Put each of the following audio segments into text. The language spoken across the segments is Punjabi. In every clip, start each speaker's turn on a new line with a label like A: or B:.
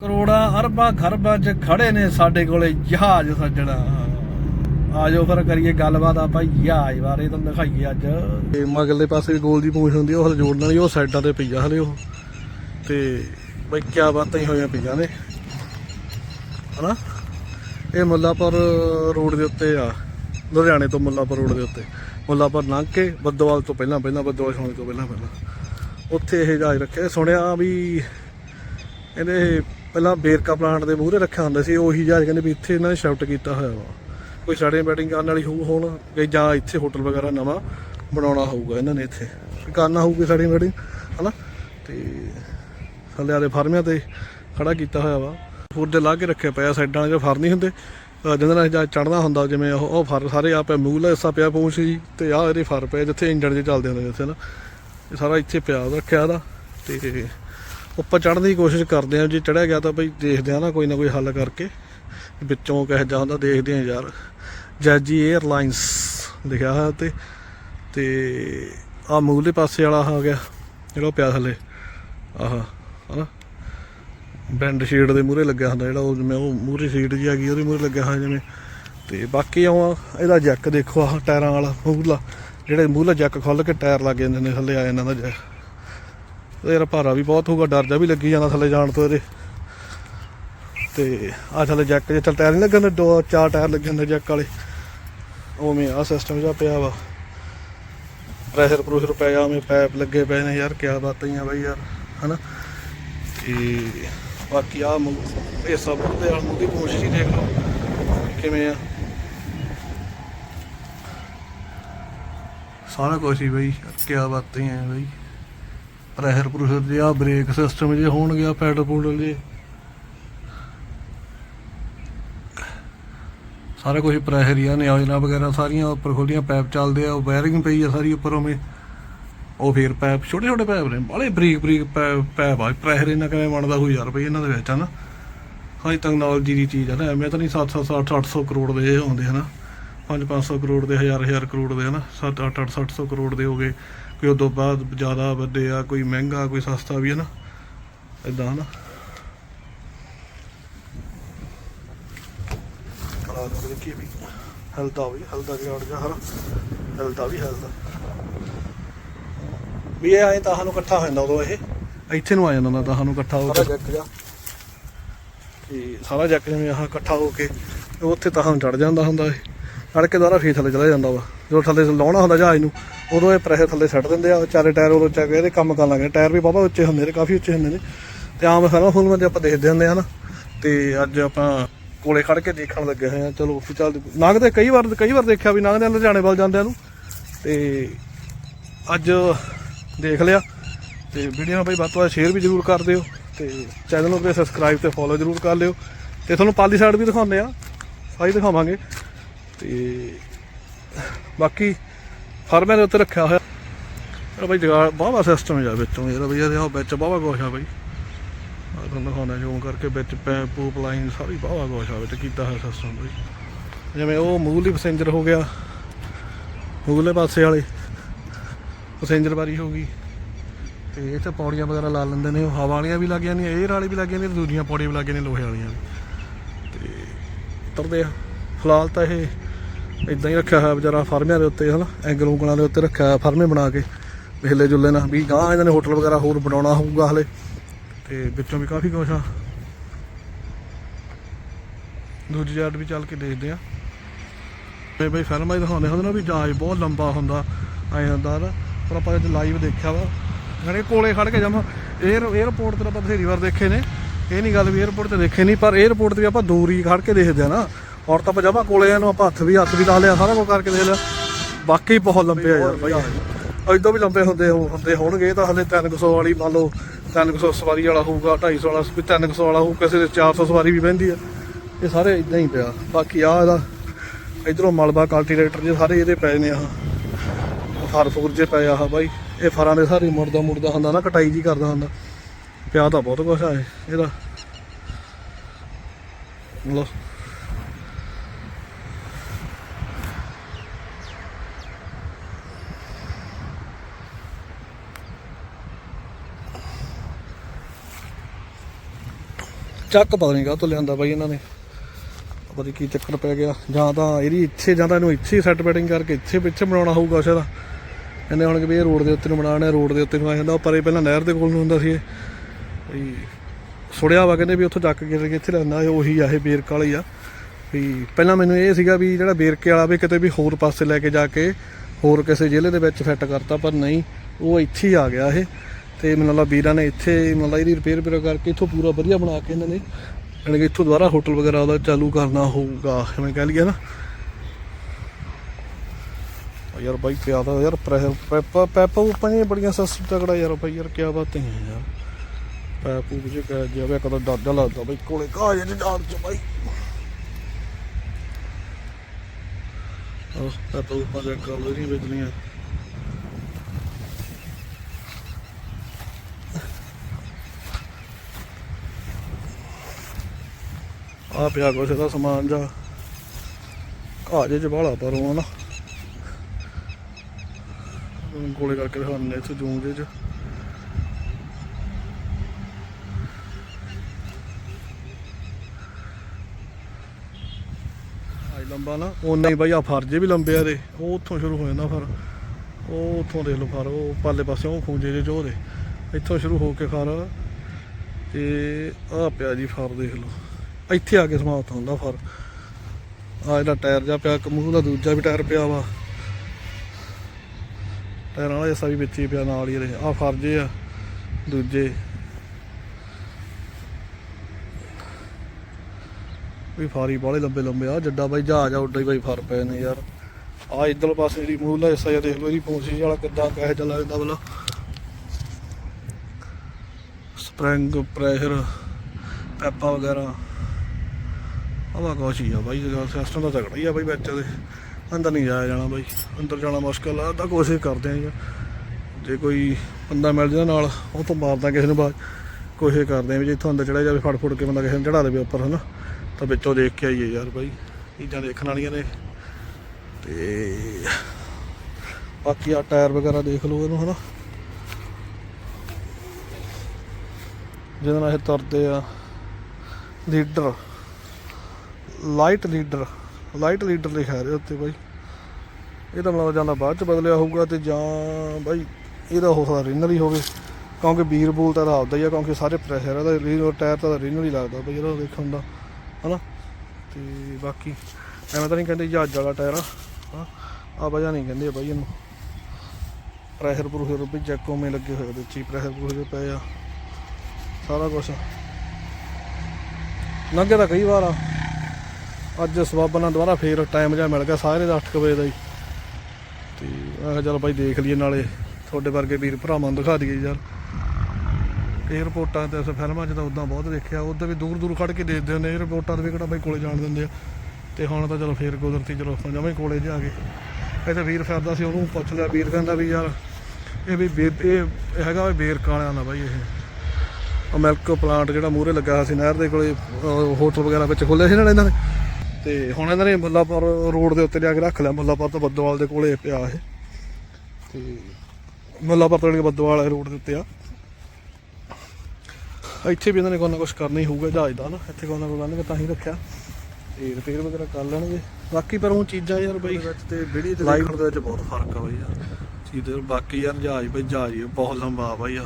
A: ਕਰੋੜਾਂ ਅਰਬਾਂ ਖਰਬਾਂ ਚ ਖੜੇ ਨੇ ਸਾਡੇ ਕੋਲੇ ਜਹਾਜ਼ ਸੱਜਣਾ। ਆਜੋ ਫਿਰ ਕਰੀਏ ਗੱਲਬਾਤ ਆਪਾਂ ਜਹਾਜ਼ ਬਾਰੇ ਤੁਹਾਨੂੰ ਦਿਖਾਈਏ ਅੱਜ। ਤੇ ਮਗਲੇ ਪਾਸੇ ਗੋਲ ਦੀ ਪੂਛ ਹੁੰਦੀ ਉਹ ਹਲੇ ਜੋੜਨ ਵਾਲੀ, ਉਹ ਸਾਈਡਾਂ ਤੇ ਪਈਆ ਹਲੇ ਉਹ। ਤੇ ਬਈ ਕਿਆ ਬਾਤਾਂ ਹੀ ਹੋਈਆਂ ਪਈਆਂ ਨੇ। ਹਨਾ? ਇਹ ਮੁੱਲਾਪੁਰ ਰੋਡ ਦੇ ਉੱਤੇ ਆ, ਲੁਧਿਆਣੇ ਤੋਂ ਮੁੱਲਾਪੁਰ ਰੋਡ ਦੇ ਉੱਤੇ। ਮੁੱਲਾਪੁਰ ਲੰਘ ਕੇ ਬੱਦੋਵਾਲ ਤੋਂ ਪਹਿਲਾਂ ਪਹਿਲਾਂ ਬੱਦੋਵਾਲ ਹੋਣ ਤੋਂ ਪਹਿਲਾਂ ਪਹਿਲਾਂ। ਉੱਥੇ ਇਹ ਜਹਾਜ਼ ਰੱਖਿਆ। ਸੁਣਿਆ ਵੀ ਇਹਦੇ ਪਹਿਲਾਂ ਬੇਰਕਾ ਪਲਾਂਟ ਦੇ ਮੂਹਰੇ ਰੱਖਿਆ ਹੁੰਦਾ ਸੀ, ਉਹੀ ਜਹਾਜ਼ ਕਹਿੰਦੇ ਵੀ ਇੱਥੇ ਇਹਨਾਂ ਨੇ ਸ਼ਿਫਟ ਕੀਤਾ ਹੋਇਆ ਵਾ। ਕੋਈ ਸਾਡੇ ਬੈਟਿੰਗ ਕਰਨ ਵਾਲੀ ਹੋਊ ਹੁਣ ਕਿ ਜਾਂ ਇੱਥੇ ਹੋਟਲ ਵਗੈਰਾ ਨਵਾਂ ਬਣਾਉਣਾ ਹੋਊਗਾ ਇਹਨਾਂ ਨੇ ਇੱਥੇ। ਕਰਨਾ ਹੋਊਗੀ ਸਾਡੀ ਬੈਟਿੰਗ ਹਨਾ? ਤੇ ਥੱਲੇ ਵਾਲੇ ਫਾਰਮਿਆਂ ਤੇ ਖੜਾ ਕੀਤਾ ਹੋਇਆ ਵਾ। ਫੂਡ ਦੇ ਲਾ ਕੇ ਰੱਖਿਆ ਆ, ਸਾਈਡਾਂ ਵਾਲੇ ਫਰ ਨਹੀਂ ਹੁੰਦੇ। ਅਹ ਜਿਹਦੇ ਨਾਲ ਜਾਂ ਚੜਨਾ ਹੁੰਦਾ, ਜਿਵੇਂ ਉਹ ਉਹ ਫਰ ਸਾਰੇ ਆ ਮੂਲ ਹਿੱਸਾ ਪਿਆ ਪਹੁੰਚ ਜੀ ਤੇ ਆਹ ਇਹਦੇ ਫਰ ਪਏ ਜਿੱਥੇ ਇੰਜਣ ਜੇ ਚੱਲਦੇ ਹੁੰਦੇ ਜਿੱਥੇ ਨਾ ਇਹ ਸਾਰਾ ਇੱਥੇ ਪਿਆ ਰੱਖਿਆ ਇਹਦਾ ਤੇ ਉੱਪਰ ਚੜ੍ਹਨ ਦੀ ਕੋਸ਼ਿਸ਼ ਕਰਦੇ ਆ ਜੇ ਚੜਿਆ ਗਿਆ ਤਾਂ ਬਈ ਦੇਖਦੇ ਆ ਨਾ ਕੋਈ ਨਾ ਕੋਈ ਹੱਲ ਕਰਕੇ। ਵਿੱਚੋਂ ਕਹਿ ਜਿਹਾ ਹੁੰਦਾ ਦੇਖਦੇ ਆ ਯਾਰ। ਜੈਜੀ 에ਅਰਲਾਈਨਸ ਲਿਖਿਆ ਹੋਇਆ ਤੇ ਤੇ ਆ ਮੂਲੇ ਪਾਸੇ ਵਾਲਾ ਆ ਗਿਆ, ਜਿਹੜਾ ਉਹ ਪਿਆ ਥੱਲੇ। ਆਹ, ਹਨਾ? ਬੈਂਡ ਸ਼ੀਟ ਦੇ ਮੂਹਰੇ ਲੱਗਿਆ ਹੁੰਦਾ ਜਿਹੜਾ ਉਹ ਜਿਵੇਂ ਉਹ ਮੂਹਰੇ ਸ਼ੀਟ ਜੀ ਆ ਗਈ ਉਹਦੇ ਮੂਹਰੇ ਲੱਗਿਆ ਹੋਇਆ ਜਿਵੇਂ। ਤੇ ਬਾਕੀ ਆਹ, ਇਹਦਾ ਜੈਕ ਦੇਖੋ ਆਹ ਟਾਇਰਾਂ ਵਾਲਾ ਮੂਹਲਾ ਜਿਹੜੇ ਮੂਹਲਾ ਜੈਕ ਖੁੱਲ ਕੇ ਟਾਇਰ ਲੱਗ ਜਾਂਦੇ ਨੇ, ਥੱਲੇ ਆ ਇਹਨਾਂ ਦਾ ਜੈਕ। ਤੇ ਯਾਰ ਭਾਰਾ ਵੀ ਬਹੁਤ ਹੋਊਗਾ, ਡਰ ਜਾ ਵੀ ਲੱਗੀ ਜਾਂਦਾ ਥੱਲੇ ਜਾਣ ਤੋਂ ਇਹਦੇ। ਤੇ ਆ ਥੱਲੇ ਜੈਕ ਜੇ ਟਾਇਰ ਨਹੀਂ ਲੱਗਣ ਦੋ ਚਾਰ ਟਾਇਰ ਲੱਗੇ ਹੁੰਦੇ ਜੈਕ ਵਾਲੇ। ਉਵੇਂ ਆ ਸਿਸਟਮ ਜਿਹਾ ਪਿਆ ਵਾ। ਪ੍ਰੈਸ਼ਰ ਪ੍ਰੂਸ਼ਰ ਪਿਆ ਉਵੇਂ ਪੈਪ ਲੱਗੇ ਪਏ ਨੇ ਯਾਰ, ਕਿਆ ਬਾਤਾਂ ਹੀ ਆ ਬਾਈ ਯਾਰ, ਹਨਾ? ਤੇ ਬਾਕੀ ਆ ਇਹ ਸਭ ਦੇ ਨਾਲ ਮੂਦੀ ਕੋਸ਼ਿਸ਼ ਹੀ ਦੇਖ ਲਓ, ਕਿਵੇਂ ਆ। ਸਾਰਾ ਕੁਝ ਹੀ ਬਈ, ਕਿਆ ਬਾਤਾਂ ਹੀ ਆ ਬਈ। ਪ੍ਰੈਸ਼ਰ ਪ੍ਰੂਸ਼ਰ ਜੇ ਆ ਬ੍ਰੇਕ ਸਿਸਟਮ ਜੇ ਹੋਣਗੇ ਆ, ਪੈਡਲ ਪੂਡਲ ਜੇ ਸਾਰਾ ਕੁਝ ਪ੍ਰੈਸ਼ਰ ਹੀ ਆ ਨਿਆਜਨਾ ਵਗੈਰਾ ਸਾਰੀਆਂ ਉੱਪਰ ਖੋਲੀਆਂ ਪੈਪ ਚੱਲਦੇ ਆ, ਉਹ ਵਾਇਰਿੰਗ ਪਈ ਆ ਸਾਰੀ ਉੱਪਰ ਉਵੇਂ। ਉਹ ਫੇਰ ਪੈਪ ਛੋਟੇ ਛੋਟੇ ਪੈਪ ਨੇ ਬਾਲੇ ਬਰੀਕ ਬਰੀਕ ਪੈ- ਪੈਪ ਆ। ਪ੍ਰੈਸ਼ਰ ਇਹਨਾਂ ਕਿਵੇਂ ਬਣਦਾ ਹੋਈ ਯਾਰ ਬਈ ਇਹਨਾਂ ਦੇ ਵਿੱਚ, ਹਨਾ? ਹਾਈ ਟੈਕਨੋਲੋਜੀ ਦੀ ਚੀਜ਼ ਹੈ ਨਾ, ਐਵੇਂ ਤਾਂ ਨਹੀਂ 700 800 ਕਰੋੜ ਦੇ ਇਹ ਹੁੰਦੇ ਹਨਾ 5 500 ਕਰੋੜ ਦੇ, ਹਜ਼ਾਰ ਹਜ਼ਾਰ ਕਰੋੜ ਦੇ, ਹਨਾ? 7 8 8 700 ਕਰੋੜ ਦੇ ਹੋ ਗਏ। ਕੋਈ ਉਦੋਂ ਬਾਅਦ ਜ਼ਿਆਦਾ ਵੱਡੇ ਆ ਕੋਈ ਮਹਿੰਗਾ ਕੋਈ ਸਸਤਾ ਵੀ ਹੈ ਨਾ ਇਦਾਂ ਹਨਾ। ਆ ਦੇਖੀ ਵੀ ਹਲਦਾ ਵੀ ਹਲਦਾ ਜਗੜ ਜਾ ਹਨਾ ਹਲਦਾ ਵੀ ਹਲਦਾ ਵੀ ਇਹ ਆਏ ਤਾਂ ਸਾਨੂੰ ਇਕੱਠਾ ਹੋ ਜਾਂਦਾ ਉਦੋਂ ਇਹ ਇੱਥੇ ਨੂੰ ਆ ਜਾਂਦਾ ਤਾਂ ਸਾਨੂੰ ਇਕੱਠਾ ਹੋ ਕੇ। ਤੇ ਸਾਰਾ ਜੱਕ ਜਿਵੇਂ ਆਹ ਇਕੱਠਾ ਹੋ ਕੇ ਤੇ ਉੱਥੇ ਤਾਂ ਚੜ ਜਾਂਦਾ ਹੁੰਦਾ ਇਹ। ਚੜ ਕੇ ਦੁਬਾਰਾ ਫੇਰ ਥੱਲੇ ਚਲਾ ਜਾਂਦਾ ਵਾ। ਜਦੋਂ ਥੱਲੇ ਲਾਉਣਾ ਹੁੰਦਾ ਜਹਾਜ਼ ਨੂੰ, ਉਦੋਂ ਇਹ ਪ੍ਰੈਸ਼ਰ ਥੱਲੇ ਛੱਡ ਦਿੰਦੇ ਆ ਚਾਰੇ ਟਾਇਰ ਉਦੋਂ ਚੱਕ ਇਹਦੇ ਕੰਮ ਕਰਨ ਲੱਗੇ ਟਾਇਰ ਵੀ ਬਾਬਾ ਉੱਚੇ ਹੁੰਦੇ ਨੇ, ਕਾਫੀ ਉੱਚੇ ਹੁੰਦੇ ਨੇ। ਤੇ ਆਮ ਸਾਰਾ ਫਿਲਮਾਂ ਫੁਲਮਾਂ 'ਚ ਆਪਾਂ ਦੇਖਦੇ ਹੁੰਦੇ ਹਨਾ ਤੇ ਅੱਜ ਆਪਾਂ ਕੋਲੇ ਖੜ ਕੇ ਦੇਖਣ ਲੱਗੇ ਹੋਏ ਆ। ਚਲੋ ਫਿਰ ਚੱਲ ਲੰਘਦੇ ਕਈ ਵਾਰ ਕਈ ਵਾਰ ਦੇਖਿਆ ਵੀ ਲੰਘਦੇ ਲੁਧਿਆਣੇ ਵੱਲ ਜਾਂਦੇ ਨੂੰ। ਤੇ ਅੱਜ ਦੇਖ ਲਿਆ। ਤੇ ਵੀਡੀਓ ਨੂੰ ਬਈ ਵੱਧ ਤੋਂ ਵੱਧ ਸ਼ੇਅਰ ਵੀ ਜ਼ਰੂਰ ਕਰ ਦਿਓ। ਤੇ ਚੈਨਲ ਨੂੰ ਵੀ ਸਬਸਕ੍ਰਾਈਬ ਤੇ ਫੋਲੋ ਜ਼ਰੂਰ ਕਰ ਲਿਓ। ਤੇ ਤੁਹਾਨੂੰ ਪਾਲੀ ਸਾਈਡ ਵੀ ਦਿਖਾਉਂਦੇ ਆ। ਸਾਰੀ ਦਿਖਾਵਾਂਗੇ। ਤੇ ਬਾਕੀ ਫਾਰਮੇ ਦੇ ਉੱਤੇ ਰੱਖਿਆ ਹੋਇਆ। ਇਹ ਬਈ ਜਗਾ ਬਾਵਾ ਸਿਸਟਮ ਜਾ ਵਿੱਚੋਂ ਯਾਰ ਬਈ, ਇਹਦੇ ਵਿੱਚ ਬਾਵਾ ਕੁਛ ਆ ਬਈ। ਆ ਤੁਹਾਨੂੰ ਦਿਖਾਉਣਾ ਜੂਮ ਕਰਕੇ ਵਿੱਚ ਪੈਪ ਪੂਪ ਲਾਈਨ ਸਾਰੀ ਬਾਵਾ ਕੁਛ ਆ ਵਿੱਚ ਕੀਤਾ ਹੋਇਆ ਸਿਸਟਮ ਬਈ। ਜਿਵੇਂ ਉਹ ਮੂਲੀ ਪੈਸੇਂਜਰ ਹੋ ਗਿਆ, ਮੂਲੇ ਪਾਸੇ ਵਾਲੇ ਪੈਸੇਂਜਰ ਬਾਰੀ ਹੋ ਗਈ। ਤੇ ਤਾਂ ਪੌੜੀਆਂ ਵਗੈਰਾ ਲਾ ਲੈਂਦੇ ਨੇ, ਉਹ ਹਵਾ ਵਾਲੀਆਂ ਵੀ ਲੱਗ ਜਾਂਦੀਆਂ 에ਅਰ ਵਾਲੀ ਵੀ ਲੱਗ ਜਾਂਦੀਆਂ ਤੇ ਦੂਜੀਆਂ ਪੌੜੀਆਂ ਵੀ ਲੱਗ ਜਾਂਦੀਆਂ ਲੋਹੇ ਵਾਲੀਆਂ ਵੀ। ਤੇ ਉਤਰਦੇ ਆ। ਫਿਲਹਾਲ ਤਾਂ ਇਹ ਇਦਾਂ ਹੀ ਰੱਖਿਆ ਹੋਇਆ ਵਿਚਾਰਾ ਫਰਮਿਆਂ ਦੇ ਉੱਤੇ, ਹਨਾ? ਐਂਗਲ ਉਂਗਲਾਂ ਦੇ ਉੱਤੇ ਰੱਖਿਆ ਹੋਇਆ ਫਰਮੇ ਬਣਾ ਕੇ, ਵਿਹਲੇ ਜੁੱਲੇ ਨਾਲ। ਵੀ ਗਾਂ ਇਹਨਾਂ ਨੇ ਹੋਟਲ ਵਗੈਰਾ ਹੋਰ ਬਣਾਉਣਾ ਹੋਊਗਾ ਹਲੇ। ਤੇ ਵਿੱਚੋਂ ਵੀ ਕਾਫੀ ਕੁਛ ਆ। ਦੂਜੀ ਜਾਟ ਵੀ ਚੱਲ ਕੇ ਦੇਖਦੇ ਆ। ਤੇ ਬਈ ਫਰਮਾ ਹੀ ਦਿਖਾਉਂਦੇ ਹੁੰਦੇ ਨਾ ਵੀ ਜਹਾਜ਼ ਬਹੁਤ ਲੰਬਾ ਹੁੰਦਾ, ਐ ਹੁੰਦਾ ਨਾ। ਪਰ ਆਪਾਂ ਅੱਜ ਲਾਈਵ ਦੇਖਿਆ ਵਾ। ਜਿਹੜੇ ਕੋਲੇ ਖੜ ਕੇ ਜਾਵਾਂ ਏਅਰ 에ਅਰਪੋਰਟ ਤੇ ਆਪਾਂ ਬਥੇਰੀ ਵਾਰ ਦੇਖੇ ਨੇ। ਇਹ ਨਹੀਂ ਗੱਲ ਵੀ 에ਅਰਪੋਰਟ ਤੇ ਦੇਖੇ ਨਹੀਂ ਪਰ 에ਅਰਪੋਰਟ ਤੇ ਵੀ ਆਪਾਂ ਦੂਰੀ ਖੜ ਕੇ ਦੇਖਦੇ ਆ ਨਾ। ਹੁਣ ਤਾਂ ਆਪਾਂ ਜਮਾ ਕੋਲੇ ਇਹਨੂੰ ਆਪਾਂ ਹੱਥ ਵੀ ਹੱਥ ਵੀ ਲਾ ਲਿਆ, ਸਾਰਾ ਕੁਝ ਕਰਕੇ ਦੇਖ ਲਿਆ। ਬਾਕੀ ਬਹੁਤ ਲੰਬੇ ਆ ਯਾਰ। ਬਾਈ ਇਦੋਂ ਵੀ ਲੰਬੇ ਹੁੰਦੇ ਹੋ- ਹੁੰਦੇ ਹੋਣਗੇ, ਇਹ ਤਾਂ ਹਲੇ 300 ਵਾਲੀ ਮੰਨ ਲਓ 300 ਸਵਾਰੀ ਵਾਲਾ ਹੋਊਗਾ 250 ਵਾਲਾ, ਵੀ 300 ਵਾਲਾ ਹੋਊ, ਕਿਸੇ ਦੇ 400 ਸਵਾਰੀ ਵੀ ਬਹਿੰਦੀ ਆ। ਇਹ ਸਾਰੇ ਇਦਾਂ ਹੀ ਪਿਆ। ਬਾਕੀ ਆ ਇਹਦਾ, ਇਧਰੋਂ ਮਲਬਾ ਕਲਟੀਵੇਟਰ ਜੇ ਸਾਰੇ ਇਹਦੇ ਪਏ ਨੇ ਆਹ। ਫਰ ਫੁਰ ਜੇ ਪਏ ਆਹ ਬਾਈ। ਇਹ ਫਰਾਂ ਦੇ ਸਾਰੇ ਮੁਰਦਾ ਮੁਰਦਾ ਹੁੰਦਾ ਨਾ, ਕਟਾਈ ਜੀ ਕਰਦਾ ਹੁੰਦਾ। ਪਿਆ ਤਾਂ ਬਹੁਤ ਕੁਛ ਆ ਇਹਦਾ। ਲੋ ਚੱਕ ਪਤਾ ਨਹੀਂ ਕਾਹ ਤੋਂ ਲਿਆਂਦਾ ਬਾਈ ਇਹਨਾਂ ਨੇ। ਪਤਾ ਨੀ ਕੀ ਚੱਕਰ ਪੈ ਗਿਆ। ਜਾਂ ਤਾਂ ਇਹਦੀ ਇੱਥੇ, ਜਾਂ ਤਾਂ ਇਹਨੂੰ ਇੱਥੇ ਸੈੱਟ ਬੈਟਿੰਗ ਕਰਕੇ ਇੱਥੇ ਪਿੱਛੇ ਬਣਾਉਣਾ ਹੋਊਗਾ ਸ਼ਾਇਦ। ਇਹਨੇ ਹੁਣ ਕਿ ਵੀ ਇਹ ਰੋਡ ਦੇ ਉੱਤੇ ਨੂੰ ਬਣਾਉਣਾ ਰੋਡ ਦੇ ਉੱਤੇ ਨੂੰ ਆ ਜਾਂਦਾ ਪਰ ਇਹ ਪਹਿਲਾਂ ਨਹਿਰ ਦੇ ਕੋਲ ਨੂੰ ਹੁੰਦਾ ਸੀ ਇਹ। ਵੀ ਸੁੜਿਆ ਵਾ ਕਹਿੰਦੇ ਵੀ ਉੱਥੋਂ ਚੱਕ ਕੇ ਤੇ ਇੱਥੇ ਲੈਂਦਾ ਉਹੀ ਆ, ਇਹ ਬੇਰਕ ਵਾਲੀ ਆ। ਵੀ ਪਹਿਲਾਂ ਮੈਨੂੰ ਇਹ ਸੀਗਾ ਵੀ ਜਿਹੜਾ ਬੇਰਕੇ ਵਾਲਾ ਵੀ ਕਿਤੇ ਵੀ ਹੋਰ ਪਾਸੇ ਲੈ ਕੇ ਜਾ ਕੇ ਹੋਰ ਕਿਸੇ ਜ਼ਿਲ੍ਹੇ ਦੇ ਵਿੱਚ ਫਿੱਟ ਕਰਤਾ, ਪਰ ਨਹੀਂ, ਉਹ ਇੱਥੇ ਹੀ ਆ ਗਿਆ ਇਹ। ਤੇ ਮੈਨੂੰ ਲੱਗਦਾ ਵੀਰਾਂ ਨੇ ਇੱਥੇ ਮਤਲਬ ਇਹਦੀ ਰਿਪੇਅਰ ਵਗੈਰਾ ਕਰਕੇ ਇੱਥੋਂ ਪੂਰਾ ਵਧੀਆ ਬਣਾ ਕੇ ਇਹਨਾਂ ਨੇ ਯਾਨੀ ਕਿ ਇੱਥੋਂ ਦੁਬਾਰਾ ਹੋਟਲ ਵਗੈਰਾ ਉਹਦਾ ਚਾਲੂ ਕਰਨਾ ਹੋਊਗਾ ਜਿਵੇਂ ਕਹਿ ਲਈਏ ਨਾ। ਯਾਰ ਬਾਈ ਪਿਆ ਦਾ ਯਾਰ ਪੈਪਾ ਪੈਪਾ ਉਪਾਂ ਇਹ ਬੜੀਆਂ ਸਸਤੀ ਤਗੜਾ ਯਾਰ ਬਾਈ, ਯਾਰ ਕੀ ਬਾਤ ਹੈ ਯਾਰ। ਪੈਪੂ ਵਿੱਚ ਕਹਿ ਜਾਵੇ ਕਦੋਂ ਦਾਦਾ ਲੱਗਦਾ ਬਾਈ ਕੋਲੇ ਕਾਜ ਨੇ ਜਾਣ ਚ ਬਾਈ। ਉਹ ਪੈਪਾ ਉਪਾਂ ਦੇ ਕਰ ਲੋ ਆ ਪਿਆ ਕੁਛ ਦਾ ਸਮਾਨ ਜਾ। ਕਾਜੇ ਚ ਬਾਲਾ ਪਰੋਂ ਆ ਨਾ। ਗੋਲੇ ਕਰਕੇ ਦਿਖਾਉਂਦੇ ਇੱਥੇ ਜੂਮ ਦੇ ਚ। ਆਈ ਲੰਬਾ ਨਾ। ਉਹਨਾਂ ਹੀ ਬਾਈ ਆ ਫਰਜੇ ਵੀ ਲੰਬੇ ਆ ਦੇ ਉਹ ਉੱਥੋਂ ਸ਼ੁਰੂ ਹੋ ਜਾਂਦਾ ਫਰ। ਉਹ ਉੱਥੋਂ ਦੇਖ ਲਓ ਫਰ। ਉਹ ਪਾਲੇ ਪਾਸੇ ਉਹ ਖੂੰਜੇ ਜੇ ਜੋ ਦੇ ਇੱਥੋਂ ਸ਼ੁਰੂ ਹੋ ਕੇ ਫਰ। ਤੇ ਆ ਪਿਆ ਜੀ ਫਰ ਦੇਖ ਲਓ। ਇੱਥੇ ਆ ਕੇ ਸਮਾਪਤ ਹੁੰਦਾ ਫਰ। ਆ ਇਹਦਾ ਟਾਇਰ ਜਾ ਪਿਆ ਕਮੂਹ ਦਾ ਦੂਜਾ ਵੀ ਟਾਇਰ ਪਿਆ ਵਾ। ਟਾਇਰਾਂ ਵਾਲਾ ਹਿੱਸਾ ਵੀ ਵਿੱਚ ਹੀ ਪਿਆ ਨਾਲ ਹੀ ਇਹਦੇ ਆ ਫਰਜੇ ਆ, ਦੂਜੇ। ਵੀ ਫਾਰੀ ਬਾਲੇ ਲੰਬੇ ਲੰਬੇ ਆ ਜੱਡਾ ਬਾਈ ਜਹਾਜ਼ ਆ, ਉੱਡਾ ਹੀ ਬਾਈ ਫਰ ਪਏ ਨੇ ਯਾਰ। ਆ ਇਧਰਲੇ ਪਾਸੇ ਜਿਹੜੀ ਮੂਹਲਾ ਹਿੱਸਾ ਜਿਹਾ ਦੇਖ ਲਓ, ਇਹਦੀ ਪੌਂਸੀ ਵਾਲਾ ਕਿੱਦਾਂ ਕਹੇ ਚੱਲਾ ਜਾਂਦਾ ਬਲਾ। ਸਪ੍ਰਿੰਗ ਪ੍ਰੈਸ਼ਰ, ਪੈਪਾ ਵਗੈਰਾ। ਹਵਾ ਕੁਛ ਹੀ ਆ ਬਾਈ ਸਿਸਟਮ ਦਾ ਤਗੜਾ ਹੀ ਆ ਬਾਈ ਵਿੱਚ ਦੇ ਅੰਦਰ ਨਹੀਂ ਜਾਇਆ ਜਾਣਾ ਬਾਈ, ਅੰਦਰ ਜਾਣਾ ਮੁਸ਼ਕਲ ਆ ਤਾਂ ਕੋਸ਼ਿਸ਼ ਕਰਦੇ ਆਂ ਜੀ। ਜੇ ਕੋਈ ਬੰਦਾ ਮਿਲ ਜਾਂਦਾ ਨਾਲ, ਉਹ ਤੋਂ ਮਾਰਦਾ ਕਿਸੇ ਨੂੰ ਬਾਅਦ। ਕੋਸ਼ਿਸ਼ ਕਰਦੇ ਆਂ ਵੀ ਜੇ ਇੱਥੋਂ ਅੰਦਰ ਚੜਿਆ ਜਾਵੇ, ਫੜ ਫੁੜ ਕੇ ਬੰਦਾ ਕਿਸੇ ਨੂੰ ਚੜਾ ਦੇਵੇ ਉੱਪਰ, ਹਨਾ। ਤਾਂ ਵਿੱਚੋਂ ਦੇਖ ਕੇ ਆਈਏ ਯਾਰ ਬਾਈ, ਚੀਜ਼ਾਂ ਦੇਖਣ ਵਾਲੀਆਂ ਨੇ। ਤੇ ਬਾਕੀ ਆ ਟਾਇਰ ਵਗੈਰਾ ਦੇਖ ਲਓ ਇਹਨੂੰ, ਹਨਾ। ਜਿਹਦੇ ਨਾਲ ਇਹ ਤੁਰਦੇ ਆ leader. Light leader light leader ਲਿਖਿਆ ਰਿਹਾ ਉੱਤੇ ਬਾਈ। ਇਹ ਤਾਂ ਮਤਲਬ ਜਾਂਦਾ ਬਾਅਦ ਚ ਬਦਲਿਆ ਹੋਊਗਾ ਤੇ ਜਾਂ ਬਾਈ ਇਹਦਾ ਹੋ ਸਕਦਾ ਰਿਨਰ ਹੀ ਹੋਵੇ। ਕਿਉਂਕਿ ਬੀਰ ਬੂਲ ਤਾਂ ਆਪਦਾ ਹੀ ਆ, ਕਿਉਂਕਿ ਸਾਰੇ ਪ੍ਰੈਸ਼ਰ ਇਹਦਾ ਰੀਨਰ ਟਾਇਰ ਤਾਂ ਰਿਨਰ ਹੀ ਲੱਗਦਾ ਬਾਈ, ਇਹਦਾ ਦੇਖਣ ਦਾ, ਹਨਾ? ਤੇ ਬਾਕੀ ਐਵੇਂ ਤਾਂ ਨਹੀਂ ਕਹਿੰਦੇ ਜਹਾਜ਼ ਵਾਲਾ ਟਾਇਰ ਆ ਆ ਵਜ੍ਹਾ ਨਹੀਂ ਕਹਿੰਦੇ ਬਾਈ ਇਹਨੂੰ। ਪ੍ਰੈਸ਼ਰ ਪ੍ਰੂਸ਼ਰ ਵੀ ਜੈਕੋ ਮੇ ਲੱਗੇ ਹੋਏ ਵਿੱਚ ਹੀ ਪ੍ਰੈਸ਼ਰ ਪ੍ਰੂਸ਼ਰ ਪਏ ਆ। ਸਾਰਾ ਕੁਝ ਲੰਘੇ ਤਾਂ ਕਈ ਵਾਰ ਆ। ਅੱਜ ਸਵਾਬ ਨਾਲ ਦੁਬਾਰਾ ਫੇਰ ਟਾਈਮ ਜਿਹਾ ਮਿਲ ਗਿਆ ਸਾਰੇ ਦਾ 8 ਵਜੇ ਦਾ ਹੀ। ਤੇ ਆ ਕਿਹਾ ਚੱਲ ਬਾਈ ਦੇਖ ਲਈਏ ਨਾਲੇ, ਤੁਹਾਡੇ ਵਰਗੇ ਵੀਰ ਭਰਾਵਾਂ ਨੂੰ ਦਿਖਾ ਦਈਏ ਯਾਰ। ਏਅਰਪੋਰਟਾਂ ਤੇ ਅਸੀਂ ਫਿਲਮਾਂ 'ਚ ਤਾਂ ਉਦਾਂ ਬਹੁਤ ਦੇਖਿਆ ਉਦਾਂ ਵੀ ਦੂਰ ਦੂਰ ਖੜ ਕੇ ਦੇਖਦੇ ਹੁੰਦੇ ਏਅਰਪੋਰਟਾਂ ਤੇ ਵੀ ਕਿਹੜਾ ਬਾਈ ਕੋਲੇ ਜਾਣ ਦਿੰਦੇ ਆ। ਤੇ ਹੁਣ ਤਾਂ ਚਲੋ ਫੇਰ ਕੁਦਰਤੀ ਚਲੋ ਆਪਾਂ ਜਮਾਂ ਹੀ ਕੋਲੇ ਜਾ ਕੇ। ਇੱਥੇ ਵੀਰ ਫਿਰਦਾ ਸੀ, ਉਹਨੂੰ ਪੁੱਛ ਲਿਆ, ਵੀਰ ਕਹਿੰਦਾ ਵੀ ਯਾਰ ਇਹ ਵੀ ਬੇ- ਇਹ ਹੈਗਾ ਵੀ ਬੇਰ ਕਾਲਿਆਂ ਦਾ ਬਾਈ ਇਹ। ਉਹ ਪਲਾਂਟ ਜਿਹੜਾ ਮੂਹਰੇ ਲੱਗਾ ਹੋਇਆ ਸੀ ਨਹਿਰ ਦੇ ਕੋਲੇ ਹੋਟਲ ਵਗੈਰਾ ਵਿੱਚ ਖੋਲ੍ਹੇ ਸੀ ਨਾ ਇਹਨਾਂ ਨੇ ਤੇ ਹੁਣ ਇਹਨਾਂ ਨੇ ਮੁੱਲਾਪੁਰ ਰੋਡ ਦੇ ਉੱਤੇ ਲਿਆ ਕੇ ਰੱਖ ਲਿਆ ਮੁੱਲਾਪੁਰ ਤੋਂ ਬੱਦੋਵਾਲ ਦੇ ਕੋਲੇ ਪਿਆ ਇਹ। ਤੇ ਮੁੱਲਾਪੁਰ ਤੋਂ ਕੇ ਬੱਦੋਵਾਲ ਰੋਡ ਦੇ ਉੱਤੇ ਆ। ਇੱਥੇ ਵੀ ਇਹਨਾਂ ਨੇ ਕੋਈ ਨਾ ਕੁਝ ਕਰਨਾ ਹੀ ਹੋਊਗਾ ਜਹਾਜ਼ ਦਾ ਨਾ ਇੱਥੇ ਕੋਈ ਨਾ ਕੋਈ ਬੰਨ੍ਹ ਕੇ ਤਾਂ ਹੀ ਰੱਖਿਆ। ਤੇ ਰਿਪੇਅਰ ਵਗੈਰਾ ਕਰ ਲੈਣਗੇ। ਬਾਕੀ ਪਰ ਉਹ ਚੀਜ਼ਾਂ ਯਾਰ ਬਈ
B: ਵਿੱਚ ਤੇ ਵੀਡੀਓ ਤੇ
A: ਲਾਈਵ ਦੇ ਵਿੱਚ ਬਹੁਤ ਫ਼ਰਕ ਆ ਬਈ ਯਾਰ ਚੀਜ਼ ਬਾਕੀ ਯਾਰ ਜਹਾਜ਼ ਬਈ ਜਹਾਜ਼ ਬਹੁਤ ਲੰਬਾ ਆ ਬਈ ਆ।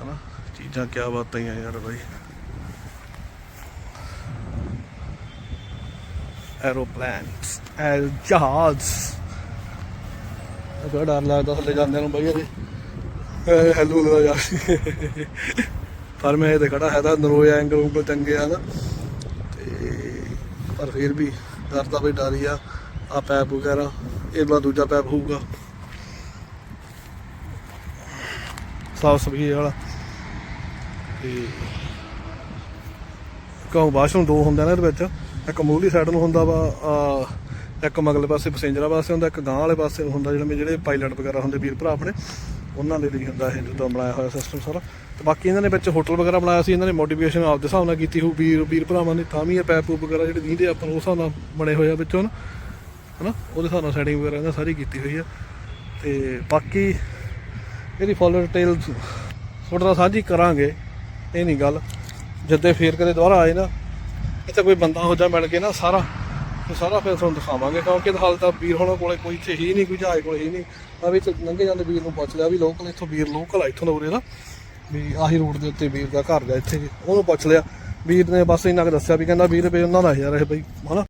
A: ਹਨਾ? ਚੀਜ਼ਾਂ ਕਿਆ ਬਾਤਾਂ ਆ ਯਾਰ ਬਈ। ਐਰੋਪਲੇਨਸ, ਐਲ ਜਹਾਜ਼। ਅਗਰ ਡਰ ਲੱਗਦਾ ਥੱਲੇ ਜਾਂਦੇ ਨੂੰ ਬਈ ਇਹਦੇ। ਹੈਲੋ ਦਾ ਯਾਰ ਪਰ ਮੈਂ ਇਹ ਇਹਦੇ ਖੜਾ ਹੈ ਤਾਂ ਨਰੋਏ ਐਂਗਲ ਉਂਗਲ ਚੰਗੇ ਆ ਨਾ। ਤੇ ਪਰ ਫਿਰ ਵੀ ਡਰ ਤਾਂ ਬਈ ਡਰ ਹੀ ਆ ਆ ਪੈਪ ਵਗੈਰਾ, ਇਹਦਾ ਦੂਜਾ ਪੈਪ ਹੋਊਗਾ। ਸਾਫ਼ ਸਫ਼ਾਈ ਵਾਲਾ। ਤੇ ਕਹੋ ਬਾਥਰੂਮ ਦੋ ਹੁੰਦੇ ਨਾ ਇਹਦੇ ਵਿੱਚ। ਇੱਕ ਮੂਹਲੀ ਸਾਈਡ ਨੂੰ ਹੁੰਦਾ ਵਾ ਇੱਕ ਮਗਲੇ ਪਾਸੇ ਪੈਸੇਂਜਰਾਂ ਵਾਸਤੇ ਹੁੰਦਾ, ਇੱਕ ਗਾਂ ਵਾਲੇ ਪਾਸੇ ਨੂੰ ਹੁੰਦਾ, ਜਿਹੜੇ ਜਿਹੜੇ ਪਾਇਲਟ ਵਗੈਰਾ ਹੁੰਦੇ, ਵੀਰ ਭਰਾ ਆਪਣੇ, ਉਹਨਾਂ ਦੇ ਲਈ ਹੁੰਦਾ ਇਹ ਜਦੋਂ ਬਣਾਇਆ ਹੋਇਆ ਸਿਸਟਮ ਸਾਰਾ। ਤੇ ਬਾਕੀ ਇਹਨਾਂ ਨੇ ਵਿੱਚ ਹੋਟਲ ਵਗੈਰਾ ਬਣਾਇਆ ਸੀ, ਇਹਨਾਂ ਨੇ ਮੋਟੀਵੇਸ਼ਨ ਆਪਦੇ ਹਿਸਾਬ ਨਾਲ ਕੀਤੀ ਹੋਊ, ਵੀਰ ਵੀਰ ਭਰਾਵਾਂ ਦੀ ਥਾਂ ਵੀ ਹੈ ਪੈਪ ਪੂਪ ਵਗੈਰਾ ਜਿਹੜੇ ਦੀਂਦੇ ਆਪਾਂ ਨੂੰ ਉਸ ਹਿਸਾਬ ਨਾਲ ਬਣੇ ਹੋਏ ਆ ਵਿੱਚੋਂ ਨਾ, ਹਨਾ, ਉਹਦੇ ਹਿਸਾਬ ਨਾਲ ਸੈਟਿੰਗ ਵਗੈਰਾ ਇਹਨਾਂ ਸਾਰੀ ਕੀਤੀ ਹੋਈ ਆ। ਤੇ ਬਾਕੀ ਇਹਦੀ ਫੁੱਲ ਡਿਟੇਲ ਤੁਹਾਡੇ ਨਾਲ ਸਾਂਝੀ ਕਰਾਂਗੇ, ਇਹ ਨਹੀਂ ਗੱਲ। ਜਿੱਦੇ ਫੇਰ ਕਦੇ ਦੁਬਾਰਾ ਆਏ ਨਾ ਇੱਥੇ ਕੋਈ ਬੰਦਾ ਹੋ ਜਾ ਮਿਲ ਕੇ ਨਾ ਸਾਰਾ, ਤੇ ਸਾਰਾ ਫਿਰ ਤੁਹਾਨੂੰ ਦਿਖਾਵਾਂਗੇ, ਕਿਉਂਕਿ ਹਾਲ ਤਾਂ ਵੀਰ ਹੋਣਾ ਕੋਲੇ ਕੋਈ ਇੱਥੇ ਹੀ ਨਹੀਂ, ਕੋਈ ਜਹਾਜ਼ ਕੋਲੇ ਹੀ ਨਹੀਂ। ਆ ਵੀ ਇੱਥੇ ਲੰਘੇ ਜਾਂਦੇ ਵੀਰ ਨੂੰ ਪੁੱਛ ਲਿਆ ਵੀ ਲੋਕਲ ਇੱਥੋਂ ਵੀਰ ਲੋਕਲ ਆ, ਇੱਥੋਂ ਦਾ ਉਰੇ ਦਾ। ਵੀ ਆਹੀ ਰੋਡ ਦੇ ਉੱਤੇ ਵੀਰ ਦਾ ਘਰ ਦਾ ਇੱਥੇ। ਜੀ। ਉਹਨੂੰ ਪੁੱਛ ਲਿਆ। ਵੀਰ ਨੇ ਬਸ ਇੰਨਾ ਕੁ ਦੱਸਿਆ ਵੀ ਕਹਿੰਦਾ ਵੀਰ ਰੁਪਏ ਉਹਨਾਂ ਦਾ ਯਾਰ ਇਹ ਬਈ, ਹਨਾ?